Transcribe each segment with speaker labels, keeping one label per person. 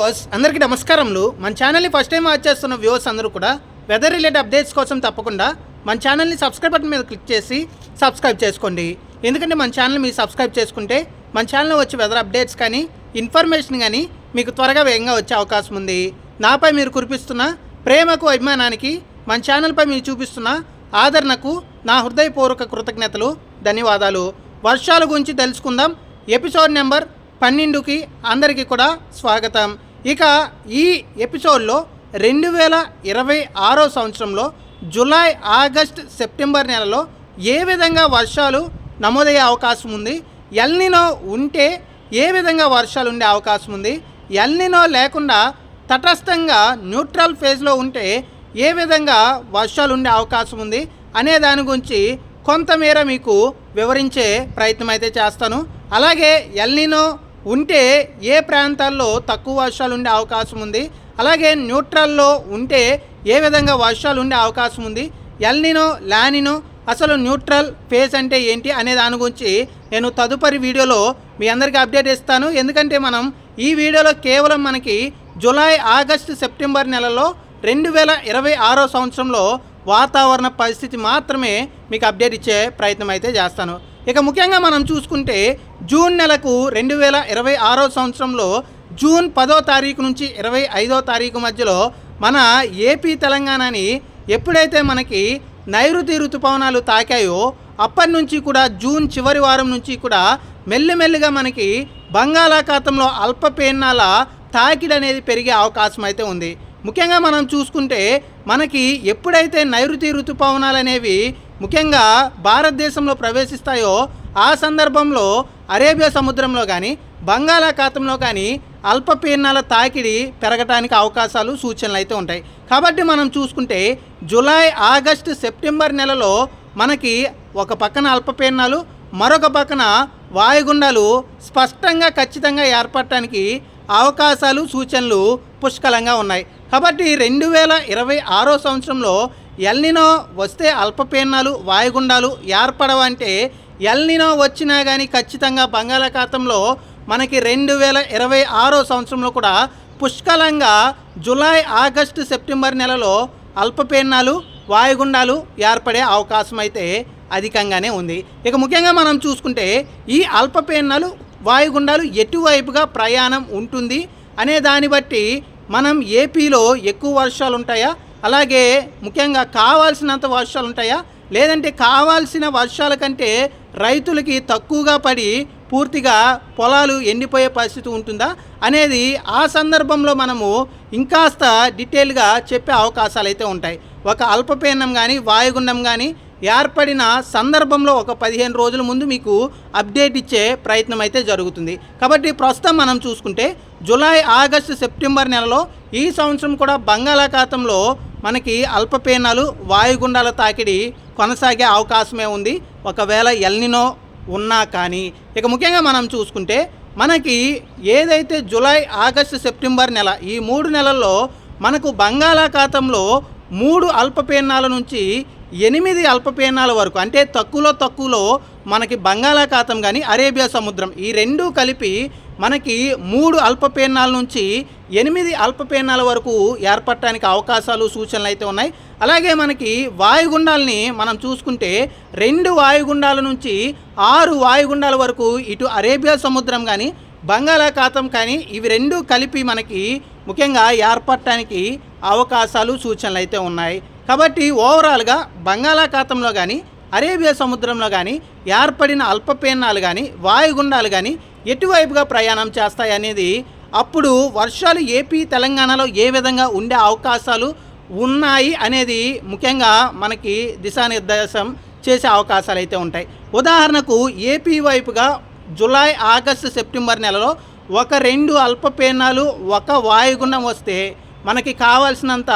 Speaker 1: Viewers అందరికీ నమస్కారములు. మన ఛానల్ని ఫస్ట్ టైం వాచ్ చేస్తున్న వ్యూవర్స్ అందరూ కూడా వెదర్ రిలేటెడ్ అప్డేట్స్ కోసం తప్పకుండా మన ఛానల్ని సబ్స్క్రైబ్ బటన్ మీద క్లిక్ చేసి సబ్స్క్రైబ్ చేసుకోండి. ఎందుకంటే మన ఛానల్ మీరు సబ్స్క్రైబ్ చేసుకుంటే మన ఛానల్లో వచ్చే వెదర్ అప్డేట్స్ కానీ ఇన్ఫర్మేషన్ కానీ మీకు త్వరగా వేగంగా వచ్చే అవకాశం ఉంది. నాపై మీరు కురిపిస్తున్న ప్రేమకు అభిమానానికి మన ఛానల్పై మీరు చూపిస్తున్న ఆదరణకు నా హృదయపూర్వక కృతజ్ఞతలు ధన్యవాదాలు. వర్షాల గురించి తెలుసుకుందాం. ఎపిసోడ్ నెంబర్ పన్నెండుకి అందరికీ కూడా స్వాగతం. ఇక ఈ ఎపిసోడ్లో రెండు వేల ఇరవై ఆరో సంవత్సరంలో జూలై ఆగస్ట్ సెప్టెంబర్ నెలలో ఏ విధంగా వర్షాలు నమోదయ్యే అవకాశం ఉంది? ఎల్నినో ఉంటే ఏ విధంగా వర్షాలు ఉండే అవకాశం ఉంది? ఎల్నినో లేకుండా తటస్థంగా న్యూట్రల్ ఫేజ్లో ఉంటే ఏ విధంగా వర్షాలు ఉండే అవకాశం ఉంది అనే దాని గురించి కొంతమేర మీకు వివరించే ప్రయత్నం అయితే చేస్తాను. అలాగే ఎల్నినో ఉంటే ఏ ప్రాంతాల్లో తక్కువ వర్షాలు ఉండే అవకాశం ఉంది? అలాగే న్యూట్రల్లో ఉంటే ఏ విధంగా వర్షాలు ఉండే అవకాశం ఉంది? ఎల్నినో లానినో అసలు న్యూట్రల్ ఫేజ్ అంటే ఏంటి అనే దాని గురించి నేను తదుపరి వీడియోలో మీ అందరికీ అప్డేట్ ఇస్తాను. ఎందుకంటే మనం ఈ వీడియోలో కేవలం మనకి జూలై ఆగస్టు సెప్టెంబర్ నెలలో రెండు వేల ఇరవై ఆరో సంవత్సరంలో వాతావరణ పరిస్థితి మాత్రమే మీకు అప్డేట్ ఇచ్చే ప్రయత్నం అయితే చేస్తాను. ఇక ముఖ్యంగా మనం చూసుకుంటే జూన్ నెలకు రెండు వేల ఇరవై ఆరో సంవత్సరంలో జూన్ పదో తారీఖు నుంచి ఇరవై ఐదో తారీఖు మధ్యలో మన ఏపీ తెలంగాణని ఎప్పుడైతే మనకి నైరుతి ఋతుపవనాలు తాకాయో అప్పటి నుంచి కూడా జూన్ చివరి వారం నుంచి కూడా మెల్లిమెల్లిగా మనకి బంగాళాఖాతంలో అల్పపీడనాల తాకిడి అనేది పెరిగే అవకాశం అయితే ఉంది. ముఖ్యంగా మనం చూసుకుంటే మనకి ఎప్పుడైతే నైరుతి ఋతుపవనాలు అనేవి ముఖ్యంగా భారతదేశంలో ప్రవేశిస్తాయో ఆ సందర్భంలో అరేబియా సముద్రంలో కానీ బంగాళాఖాతంలో కానీ అల్పపీడనాల తాకిడి పెరగటానికి అవకాశాలు సూచనలు అయితే ఉంటాయి. కాబట్టి మనం చూసుకుంటే జూలై ఆగస్టు సెప్టెంబర్ నెలలో మనకి ఒక పక్కన అల్పపీడనాలు మరొక పక్కన వాయుగుండాలు స్పష్టంగా ఖచ్చితంగా ఏర్పడటానికి అవకాశాలు సూచనలు పుష్కలంగా ఉన్నాయి. కాబట్టి రెండు వేల ఇరవై ఆరో సంవత్సరంలో ఎల్నినో వస్తే అల్పపీడనాలు వాయుగుండాలు ఏర్పడవంటే ఎల్నినో వచ్చినా కానీ ఖచ్చితంగా బంగాళాఖాతంలో మనకి రెండు వేల ఇరవై ఆరో సంవత్సరంలో కూడా పుష్కలంగా జులై ఆగస్టు సెప్టెంబర్ నెలలో అల్పపీడనాలు వాయుగుండాలు ఏర్పడే అవకాశం అయితే అధికంగానే ఉంది. ఇక ముఖ్యంగా మనం చూసుకుంటే ఈ అల్పపీడనాలు వాయుగుండాలు ఎటువైపుగా ప్రయాణం ఉంటుంది అనే దాన్ని బట్టి మనం ఏపీలో ఎక్కువ వర్షాలు ఉంటాయా అలాగే ముఖ్యంగా కావాల్సినంత వర్షాలు ఉంటాయా? లేదంటే కావాల్సిన వర్షాల కంటే రైతులకి తక్కువగా పడి పూర్తిగా పొలాలు ఎండిపోయే పరిస్థితి ఉంటుందా? అనేది ఆ సందర్భంలో మనము ఇంకాస్త డీటెయిల్గా చెప్పే అవకాశాలు అయితే ఉంటాయి. ఒక అల్పపీడనం కానీ వాయుగుండం కానీ ఏర్పడిన సందర్భంలో ఒక పదిహేను రోజుల ముందు మీకు అప్డేట్ ఇచ్చే ప్రయత్నం అయితే జరుగుతుంది. కాబట్టి ప్రస్తుతం మనం చూసుకుంటే జూలై ఆగస్టు సెప్టెంబర్ నెలలో ఈ సంవత్సరం కూడా బంగాళాఖాతంలో మనకి అల్పపీనాలు వాయుగుండాల తాకిడి కొనసాగే అవకాశమే ఉంది. ఒకవేళ ఎల్నినో ఉన్నా కానీ ఇక ముఖ్యంగా మనం చూసుకుంటే మనకి ఏదైతే జూలై ఆగస్టు సెప్టెంబర్ నెల ఈ మూడు నెలల్లో మనకు బంగాళాఖాతంలో మూడు అల్పపీనాల నుంచి ఎనిమిది అల్పపీనాల వరకు అంటే తక్కువలో తక్కువలో మనకి బంగాళాఖాతం కానీ అరేబియా సముద్రం ఈ రెండు కలిపి మనకి మూడు అల్పపీనాల నుంచి ఎనిమిది అల్పపీనాల వరకు ఏర్పడటానికి అవకాశాలు సూచనలు అయితే ఉన్నాయి. అలాగే మనకి వాయుగుండాలని మనం చూసుకుంటే రెండు వాయుగుండాల నుంచి ఆరు వాయుగుండాల వరకు ఇటు అరేబియా సముద్రం కానీ బంగాళాఖాతం కానీ ఇవి రెండు కలిపి మనకి ముఖ్యంగా ఏర్పడటానికి అవకాశాలు సూచనలు అయితే ఉన్నాయి. కాబట్టి ఓవరాల్గా బంగాళాఖాతంలో కానీ అరేబియా సముద్రంలో కానీ ఏర్పడిన అల్పపీనాలు కానీ వాయుగుండాలు కానీ ఎటువైపుగా ప్రయాణం చేస్తాయి అనేది అప్పుడు వర్షాలు ఏపీ తెలంగాణలో ఏ విధంగా ఉండే అవకాశాలు ఉన్నాయి అనేది ముఖ్యంగా మనకి దిశానిర్దేశం చేసే అవకాశాలు అయితే ఉంటాయి. ఉదాహరణకు ఏపీ వైపుగా జూలై ఆగస్టు సెప్టెంబర్ నెలలో ఒక రెండు అల్పపీడనాలు ఒక వాయుగుండం వస్తే మనకి కావాల్సినంత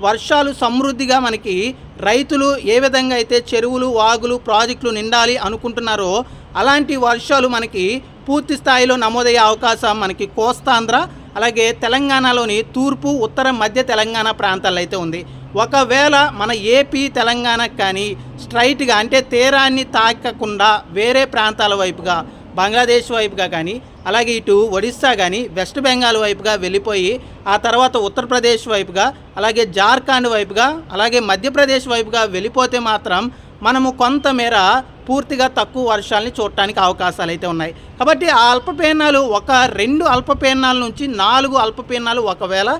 Speaker 1: వర్షాలు సమృద్ధిగా మనకి రైతులు ఏ విధంగా అయితే చెరువులు వాగులు ప్రాజెక్టులు నిండాలి అనుకుంటున్నారో అలాంటి వర్షాలు మనకి పూర్తి స్థాయిలో నమోదయ్యే అవకాశం మనకి కోస్తాంధ్ర అలాగే తెలంగాణలోని తూర్పు ఉత్తర మధ్య తెలంగాణ ప్రాంతాల్లో అయితే ఉంది. ఒకవేళ మన ఏపీ తెలంగాణకు కానీ స్ట్రైట్గా అంటే తీరాన్ని తాకకుండా వేరే ప్రాంతాల వైపుగా బంగ్లాదేశ్ వైపుగా కానీ అలాగే ఇటు ఒడిస్సా కానీ వెస్ట్ బెంగాల్ వైపుగా వెళ్ళిపోయి ఆ తర్వాత ఉత్తరప్రదేశ్ వైపుగా అలాగే జార్ఖండ్ వైపుగా అలాగే మధ్యప్రదేశ్ వైపుగా వెళ్ళిపోతే మాత్రం మనము కొంతమేర పూర్తిగా తక్కువ వర్షాలని చూడటానికి అవకాశాలు అయితే ఉన్నాయి. కాబట్టి ఆ అల్పపీడనాలు ఒక రెండు అల్పపీడనాల నుంచి నాలుగు అల్పపీడనాలు ఒకవేళ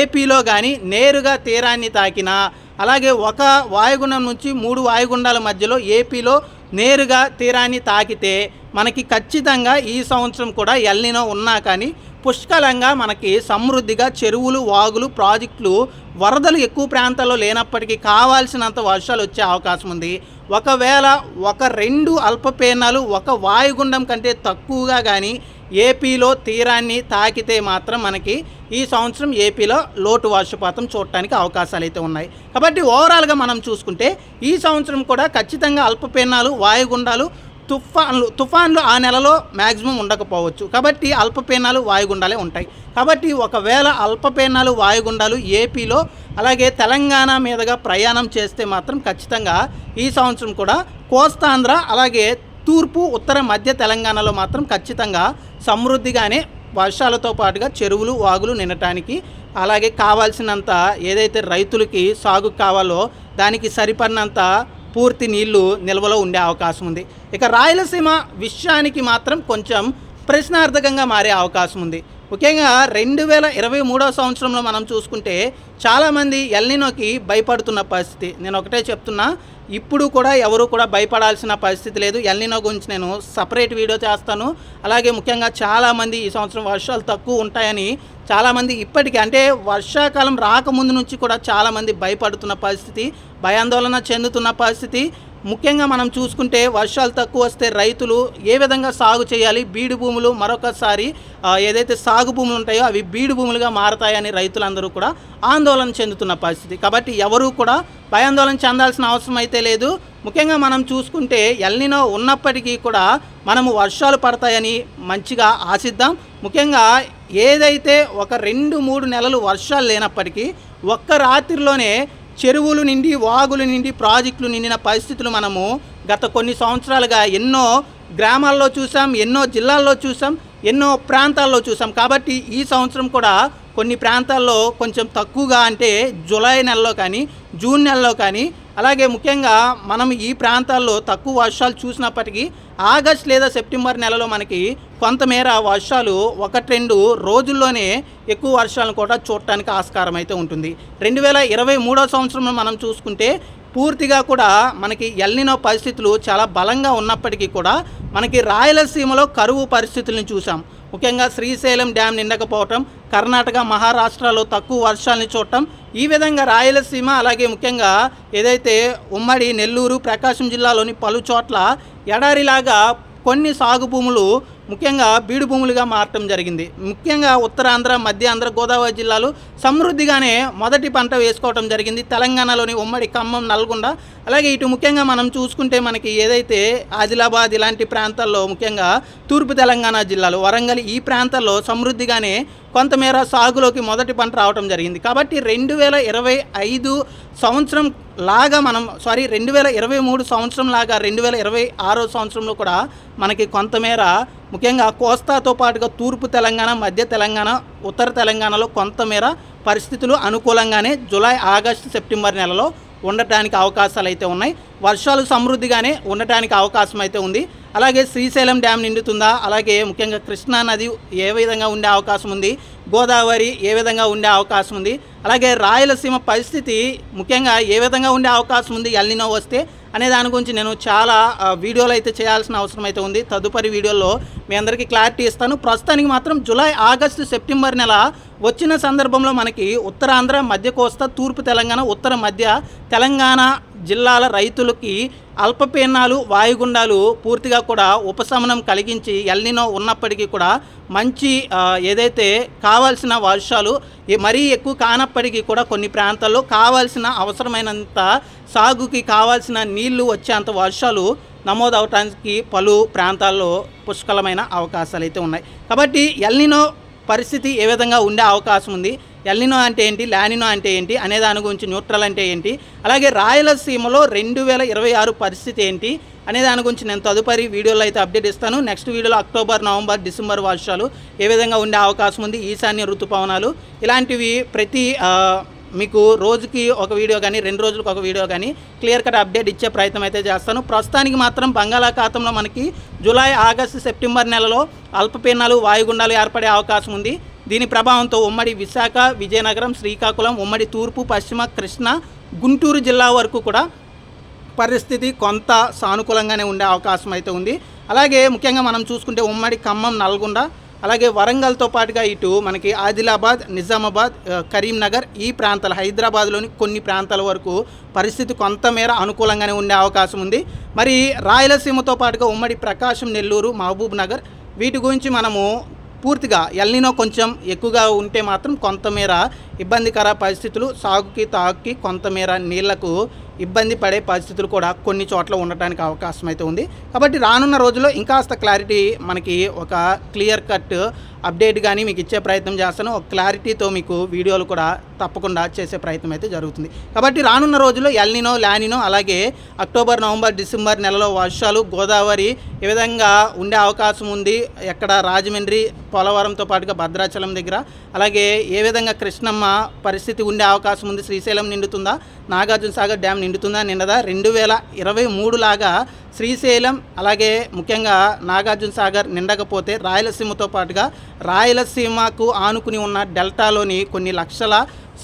Speaker 1: ఏపీలో కానీ నేరుగా తీరాన్ని తాకినా అలాగే ఒక వాయుగుండం నుంచి మూడు వాయుగుండాల మధ్యలో ఏపీలో నేరుగా తీరాన్ని తాకితే మనకి ఖచ్చితంగా ఈ సంవత్సరం కూడా ఎల్నినో ఉన్నా కానీ పుష్కలంగా మనకి సమృద్ధిగా చెరువులు వాగులు ప్రాజెక్టులు వరదలు ఎక్కువ ప్రాంతాల్లో లేనప్పటికీ కావాల్సినంత వర్షాలు వచ్చే అవకాశం ఉంది. ఒకవేళ ఒక రెండు అల్పపీడనాలు ఒక వాయుగుండం కంటే తక్కువగా కానీ ఏపీలో తీరాన్ని తాకితే మాత్రం మనకి ఈ సంవత్సరం ఏపీలో లోటు వర్షపాతం చూడటానికి అవకాశాలు అయితే ఉన్నాయి. కాబట్టి ఓవరాల్గా మనం చూసుకుంటే ఈ సంవత్సరం కూడా ఖచ్చితంగా అల్పపీడనాలు వాయుగుండాలు తుఫాన్లు తుఫాన్లు ఆ నెలలో మ్యాక్సిమం ఉండకపోవచ్చు. కాబట్టి అల్పపీనాలు వాయుగుండాలే ఉంటాయి. కాబట్టి ఒకవేళ అల్పపీనాలు వాయుగుండాలు ఏపీలో అలాగే తెలంగాణ మీదుగా ప్రయాణం చేస్తే మాత్రం ఖచ్చితంగా ఈ సంవత్సరం కూడా కోస్తాంధ్ర అలాగే తూర్పు ఉత్తర మధ్య తెలంగాణలో మాత్రం ఖచ్చితంగా సమృద్ధిగానే వర్షాలతో పాటుగా చెరువులు వాగులు నిండటానికి అలాగే కావాల్సినంత ఏదైతే రైతులకి సాగు కావాలో దానికి సరిపడినంత పూర్తి నీళ్ళు నిల్వలో ఉండే అవకాశం ఉంది. ఇక రాయలసీమ విషయానికి మాత్రం కొంచెం ప్రశ్నార్థకంగా మారే అవకాశం ఉంది. ముఖ్యంగా రెండు వేల ఇరవై మూడో సంవత్సరంలో మనం చూసుకుంటే చాలామంది ఎల్నినోకి భయపడుతున్న పరిస్థితి. నేను ఒకటే చెప్తున్నా ఇప్పుడు కూడా ఎవరు కూడా భయపడాల్సిన పరిస్థితి లేదు. ఎల్నినో గురించి నేను సపరేట్ వీడియో చేస్తాను. అలాగే ముఖ్యంగా చాలామంది ఈ సంవత్సరం వర్షాలు తక్కువ ఉంటాయని చాలామంది ఇప్పటికీ అంటే వర్షాకాలం రాకముందు నుంచి కూడా చాలామంది భయపడుతున్న పరిస్థితి భయాందోళన చెందుతున్న పరిస్థితి. ముఖ్యంగా మనం చూసుకుంటే వర్షాలు తక్కువ వస్తే రైతులు ఏ విధంగా సాగు చేయాలి బీడు భూములు మరొకసారి ఏదైతే సాగు భూములు ఉంటాయో అవి బీడు భూములుగా మారతాయని రైతులందరూ కూడా ఆందోళన చెందుతున్న పరిస్థితి. కాబట్టి ఎవరూ కూడా భయాందోళన చెందాల్సిన అవసరం అయితే లేదు. ముఖ్యంగా మనం చూసుకుంటే ఎల్నినో ఉన్నప్పటికీ కూడా మనము వర్షాలు పడతాయని మంచిగా ఆశిద్దాం. ముఖ్యంగా ఏదైతే ఒక రెండు మూడు నెలలు వర్షాలు లేనప్పటికీ ఒక్క రాత్రిలోనే చెరువులు నిండి వాగులు నిండి ప్రాజెక్టులు నిండిన పరిస్థితులు మనము గత కొన్ని సంవత్సరాలుగా ఎన్నో గ్రామాల్లో చూసాం ఎన్నో జిల్లాల్లో చూసాం ఎన్నో ప్రాంతాల్లో చూసాం. కాబట్టి ఈ సంవత్సరం కూడా కొన్ని ప్రాంతాల్లో కొంచెం తక్కువగా అంటే జూలై నెలలో కానీ జూన్ నెలలో కానీ అలాగే ముఖ్యంగా మనం ఈ ప్రాంతాల్లో తక్కువ వర్షాలు చూసినప్పటికీ ఆగస్ట్ లేదా సెప్టెంబర్ నెలలో మనకి కొంతమేర వర్షాలు ఒకటి రెండు రోజుల్లోనే ఎక్కువ వర్షాలను కూడా చూడటానికి ఆస్కారం అయితే ఉంటుంది. రెండు వేల ఇరవై మూడో సంవత్సరంలో మనం చూసుకుంటే పూర్తిగా కూడా మనకి ఎల్నినో పరిస్థితులు చాలా బలంగా ఉన్నప్పటికీ కూడా మనకి రాయలసీమలో కరువు పరిస్థితులను చూసాం ముఖ్యంగా శ్రీశైలం డ్యామ్ నిండకపోవటం కర్ణాటక మహారాష్ట్రలో తక్కువ వర్షాలని చూడటం ఈ విధంగా రాయలసీమ అలాగే ముఖ్యంగా ఏదైతే ఉమ్మడి నెల్లూరు ప్రకాశం జిల్లాలోని పలు చోట్ల ఎడారిలాగా కొన్ని సాగు భూములు ముఖ్యంగా బీడు భూములుగా మారటం జరిగింది. ముఖ్యంగా ఉత్తరాంధ్ర మధ్య ఆంధ్ర గోదావరి జిల్లాలు సమృద్ధిగానే మొదటి పంట వేసుకోవటం జరిగింది. తెలంగాణలోని ఉమ్మడి ఖమ్మం నల్గొండ. అలాగే ఇటు ముఖ్యంగా మనం చూసుకుంటే మనకి ఏదైతే ఆదిలాబాద్ ఇలాంటి ప్రాంతాల్లో ముఖ్యంగా తూర్పు తెలంగాణ జిల్లాలు వరంగల్ ఈ ప్రాంతాల్లో సమృద్ధిగానే కొంతమేర సాగులోకి మొదటి పంట రావటం జరిగింది. కాబట్టి రెండు వేల ఇరవై ఐదు సంవత్సరం లాగా మనం సారీ రెండు వేల ఇరవై మూడు సంవత్సరం లాగా రెండు వేల ఇరవై ఆరో సంవత్సరంలో కూడా మనకి కొంతమేర ముఖ్యంగా కోస్తాతో పాటుగా తూర్పు తెలంగాణ మధ్య తెలంగాణ ఉత్తర తెలంగాణలో కొంతమేర పరిస్థితులు అనుకూలంగానే జూలై ఆగస్టు సెప్టెంబర్ నెలలో ఉండటానికి అవకాశాలు అయితే ఉన్నాయి. వర్షాలు సమృద్ధిగానే ఉండటానికి అవకాశం అయితే ఉంది. అలాగే శ్రీశైలం డ్యామ్ నిండుతుందా? అలాగే ముఖ్యంగా కృష్ణా నది ఏ విధంగా ఉండే అవకాశం ఉంది? గోదావరి ఏ విధంగా ఉండే అవకాశం ఉంది. అలాగే రాయలసీమ పరిస్థితి ముఖ్యంగా ఏ విధంగా ఉండే అవకాశం ఉంది ఎల్నినో వస్తే అనే దాని గురించి నేను చాలా వీడియోలు అయితే చేయాల్సిన అవసరం అయితే ఉంది. తదుపరి వీడియోలో మీ అందరికీ క్లారిటీ ఇస్తాను. ప్రస్తుతానికి మాత్రం జూలై ఆగస్టు సెప్టెంబర్ నెల వచ్చిన సందర్భంలో మనకి ఉత్తరాంధ్ర మధ్య కోస్తా తూర్పు తెలంగాణ ఉత్తర మధ్య తెలంగాణ జిల్లాల రైతులకి అల్పపీనాలు వాయుగుండాలు పూర్తిగా కూడా ఉపశమనం కలిగించి ఎల్నినో ఉన్నప్పటికీ కూడా మంచి ఏదైతే కావాల్సిన వర్షాలు మరీ ఎక్కువ కానప్పటికీ కూడా కొన్ని ప్రాంతాల్లో కావాల్సిన అవసరమైనంత సాగుకి కావాల్సిన నీళ్ళు వచ్చేంత వర్షాలు నమోదవటానికి పలు ప్రాంతాల్లో పుష్కలమైన అవకాశాలు అయితే ఉన్నాయి. కాబట్టి ఎల్నినో పరిస్థితి ఏ విధంగా ఉండే అవకాశం ఉంది? ఎల్నినో అంటే ఏంటి లానినో అంటే ఏంటి అనే దాని గురించి న్యూట్రల్ అంటే ఏంటి అలాగే రాయలసీమలో రెండు వేల ఇరవై ఆరు పరిస్థితి ఏంటి అనే దాని గురించి నేను తదుపరి వీడియోలో అయితే అప్డేట్ ఇస్తాను. నెక్స్ట్ వీడియోలో అక్టోబర్ నవంబర్ డిసెంబర్ వర్షాలు ఏ విధంగా ఉండే అవకాశం ఉంది ఈశాన్య ఋతుపవనాలు ఇలాంటివి ప్రతి మీకు రోజుకి ఒక వీడియో కానీ రెండు రోజులకు ఒక వీడియో కానీ క్లియర్ కట్ అప్డేట్ ఇచ్చే ప్రయత్నం అయితే చేస్తాను. ప్రస్తుతానికి మాత్రం బంగాళాఖాతంలో మనకి జూలై ఆగస్టు సెప్టెంబర్ నెలలో అల్పపీనాలు వాయుగుండాలు ఏర్పడే అవకాశం ఉంది. దీని ప్రభావంతో ఉమ్మడి విశాఖ విజయనగరం శ్రీకాకుళం ఉమ్మడి తూర్పు పశ్చిమ కృష్ణ గుంటూరు జిల్లా వరకు కూడా పరిస్థితి కొంత సానుకూలంగానే ఉండే అవకాశం అయితే ఉంది. అలాగే ముఖ్యంగా మనం చూసుకుంటే ఉమ్మడి ఖమ్మం నల్గొండ అలాగే వరంగల్తో పాటుగా ఇటు మనకి ఆదిలాబాద్ నిజామాబాద్ కరీంనగర్ ఈ ప్రాంతాలు హైదరాబాద్లోని కొన్ని ప్రాంతాల వరకు పరిస్థితి కొంతమేర అనుకూలంగానే ఉండే అవకాశం ఉంది. మరి రాయలసీమతో పాటుగా ఉమ్మడి ప్రకాశం నెల్లూరు మహబూబ్ నగర్ వీటి గురించి మనము పూర్తిగా ఎల్నినో కొంచెం ఎక్కువగా ఉంటే మాత్రం కొంతమేర ఇబ్బందికర పరిస్థితులు సాగుకి తాగుకి కొంతమేర నీళ్ళకు ఇబ్బంది పడే పరిస్థితులు కూడా కొన్ని చోట్ల ఉండటానికి అవకాశం అయితే ఉంది. కాబట్టి రానున్న రోజుల్లో ఇంకాస్త క్లారిటీ మనకి ఒక క్లియర్ కట్ అప్డేట్ కానీ మీకు ఇచ్చే ప్రయత్నం చేస్తాను. ఒక క్లారిటీతో మీకు వీడియోలు కూడా తప్పకుండా చేసే ప్రయత్నం అయితే జరుగుతుంది. కాబట్టి రానున్న రోజుల్లో ఎల్నినో లానినో అలాగే అక్టోబర్ నవంబర్ డిసెంబర్ నెలలో వర్షాలు గోదావరి ఏ విధంగా ఉండే అవకాశం ఉంది? ఎక్కడ రాజమండ్రి పోలవరంతో పాటుగా భద్రాచలం దగ్గర అలాగే ఏ విధంగా కృష్ణమ్మ పరిస్థితి ఉండే అవకాశం ఉంది? శ్రీశైలం నిండుతుందా? నాగార్జున సాగర్ డ్యామ్ నిండుతుందా? నిండదా రెండు వేల ఇరవై మూడు లాగా శ్రీశైలం అలాగే ముఖ్యంగా నాగార్జున సాగర్ నిండకపోతే రాయలసీమతో పాటుగా రాయలసీమకు ఆనుకుని ఉన్న డెల్టాలోని కొన్ని లక్షల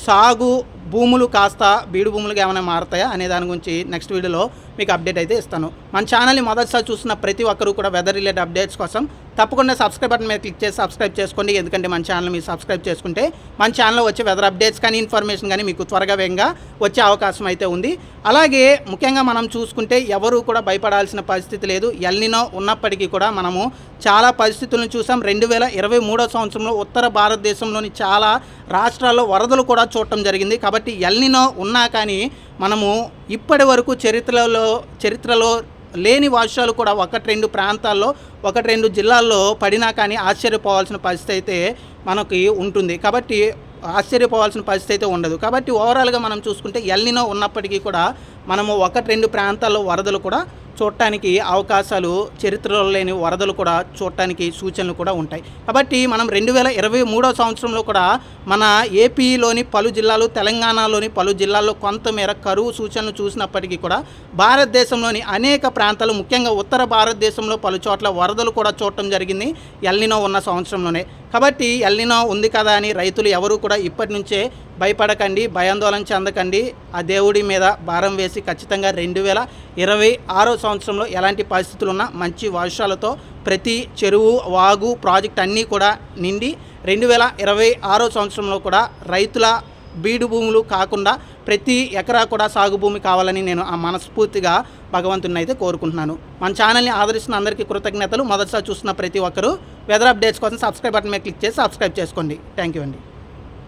Speaker 1: సాగు భూములు కాస్త బీడు భూములుగా ఏమైనా మారుతాయా అనే దాని గురించి నెక్స్ట్ వీడియోలో మీకు అప్డేట్ అయితే ఇస్తాను. మన ఛానల్ని మొదటిసారి చూసిన ప్రతి ఒక్కరూ కూడా వెదర్ రిలేటెడ్ అప్డేట్స్ కోసం తప్పకుండా సబ్స్క్రైబ్ బటన్ మీద క్లిక్ చేసి సబ్స్క్రైబ్ చేసుకోండి. ఎందుకంటే మన ఛానల్ మీరు సబ్స్క్రైబ్ చేసుకుంటే మన ఛానల్లో వచ్చే వెదర్ అప్డేట్స్ కానీ ఇన్ఫర్మేషన్ కానీ మీకు త్వరగా వేగంగా వచ్చే అవకాశం అయితే ఉంది. అలాగే ముఖ్యంగా మనం చూసుకుంటే ఎవరు కూడా భయపడాల్సిన పరిస్థితి లేదు. ఎల్నినో ఉన్నప్పటికీ కూడా మనము చాలా పరిస్థితులను చూసాం. రెండు వేల ఇరవై మూడో సంవత్సరంలో ఉత్తర భారతదేశంలోని చాలా రాష్ట్రాల్లో వరదలు కూడా చూడటం జరిగింది. కాబట్టి ఎల్నినో ఉన్నా కానీ మనము ఇప్పటి వరకు చరిత్రలో చరిత్రలో లేని వర్షాలు కూడా ఒకటి రెండు ప్రాంతాల్లో ఒకటి రెండు జిల్లాల్లో పడినా కానీ ఆశ్చర్యపోవాల్సిన పరిస్థితి అయితే మనకి ఉంటుంది. కాబట్టి ఆశ్చర్యపోవాల్సిన పరిస్థితి అయితే ఉండదు. కాబట్టి ఓవరాల్గా మనం చూసుకుంటే ఎల్నినో ఉన్నప్పటికీ కూడా మనము ఒకటి రెండు ప్రాంతాల్లో వరదలు కూడా చూడటానికి అవకాశాలు చరిత్రలో లేని వరదలు కూడా చూడటానికి సూచనలు కూడా ఉంటాయి. కాబట్టి మనం రెండు వేల ఇరవై మూడో సంవత్సరంలో కూడా మన ఏపీలోని పలు జిల్లాలు తెలంగాణలోని పలు జిల్లాల్లో కొంతమేర కరువు సూచనలు చూసినప్పటికీ కూడా భారతదేశంలోని అనేక ప్రాంతాలు ముఖ్యంగా ఉత్తర భారతదేశంలో పలు చోట్ల వరదలు కూడా చూడటం జరిగింది ఎల్నినో ఉన్న సంవత్సరంలోనే. కాబట్టి ఎల్నినో ఉంది కదా అని రైతులు ఎవరు కూడా ఇప్పటి నుంచే భయపడకండి భయాందోళన చెందకండి. ఆ దేవుడి మీద భారం వేసి ఖచ్చితంగా రెండు వేల ఇరవై ఆరో సంవత్సరంలో ఎలాంటి పరిస్థితులు ఉన్నా మంచి వర్షాలతో ప్రతి చెరువు వాగు ప్రాజెక్ట్ అన్నీ కూడా నిండి రెండు వేల ఇరవై ఆరో సంవత్సరంలో కూడా రైతుల బీడు భూములు కాకుండా ప్రతి ఎకరా కూడా సాగు భూమి కావాలని నేను ఆ మనస్ఫూర్తిగా భగవంతుని అయితే కోరుకుంటున్నాను. మన ఛానల్ని ఆదరిస్తున్న అందరికీ కృతజ్ఞతలు. మొదటిసారి చూస్తున్న ప్రతి ఒక్కరూ వెదర్ అప్డేట్స్ కోసం సబ్స్క్రైబ్ బటన్ మీద క్లిక్ చేసి సబ్స్క్రైబ్ చేసుకోండి. థ్యాంక్ యూ అండి.